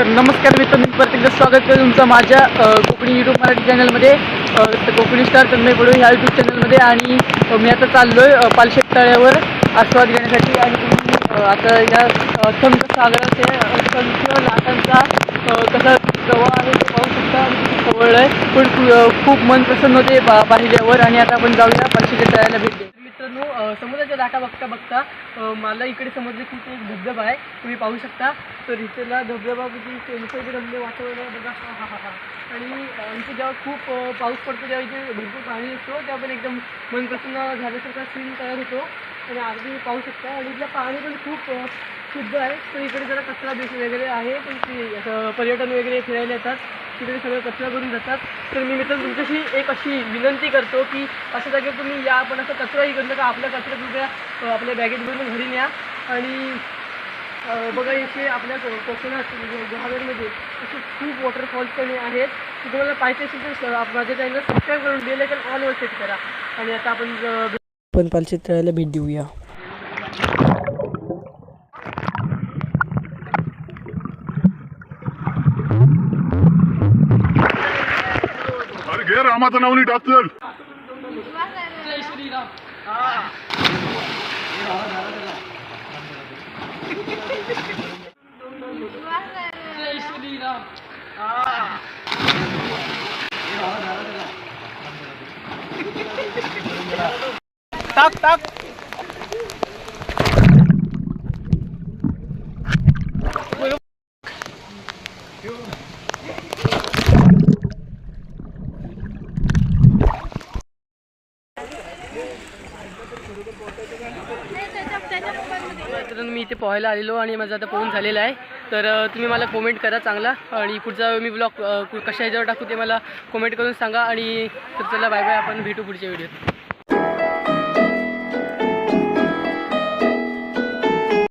तर नमस्कार मित्र मी परत एकदा स्वागत करतो तुमचं माझ्या कोकणी यूट्यूब मराठी चॅनलमध्ये कोकणी स्टार तन्मय पडू ह्या यूट्यूब चॅनलमध्ये आणि मी आता चाललो आहे पालशेत तळ्यावर आस्वाद घेण्यासाठी आणि तुम्ही आता या असंख्य सागराचे संत लाटांचा कसा प्रवाह आहे ते पाहू शकता आणि खवळलं आहे पण खूप मन प्रसन्न होते बा पाहिल्यावर आणि आता आपण जाऊया पालशेच्या तळ्याला भेट मित्रांनो समुद्राच्या लाटा बघता बघता मला इकडे समजलं की इथे एक धबधबा आहे. तुम्ही पाहू शकता. तर इथला धबधबा म्हणजे निसर्गरम्य वातावरण आहे. बघा हा हा हा आणि इथे जेव्हा खूप पाऊस पडतो तेव्हा इथे भरपूर पाणी असतो तेव्हा पण एकदम मन प्रसन्न झाल्यासारखा सीन तयार होतो. आणि अगदी पाहू शकता. आणि इथलं पाणी पण खूप शुद्ध आहे. तर इकडे जरा कचरा बेस वगैरे आहे. पण ते असं पर्यटन वगैरे फिरायला येतात. तिकडे सगळं कचरा करून जातात. तर मी मित्र तुमच्याशी एक अशी विनंती करतो की अशा जागेवर तुम्ही या. पण असं कचराही करू नका. आपल्या कचरा तुमच्या आपल्या बॅगेत भरून घरी न्या. आणि बघा इथे आपल्या कोकणात म्हणजे असे खूप वॉटरफॉल्स पण आहेत. तुम्हाला पाहिजे असेल तर माझ्या चॅनल सबस्क्राईब करून बेल आयकन ऑलवर सेट करा. आणि आता आपण पण पालशेत भेट देऊया. ఏ రామాతనవుని డాక్టర్ Tak, tak. तर मी इथे पोहायला आलेलो आणि माझं आता पोहून झालेलं आहे. तर तुम्ही मला कमेंट करा चांगला. आणि पुढचा मी ब्लॉग कशा ह्याच्यावर टाकू ते मला कमेंट करून सांगा. आणि तर चला बाय बाय आपण भेटू पुढच्या व्हिडिओत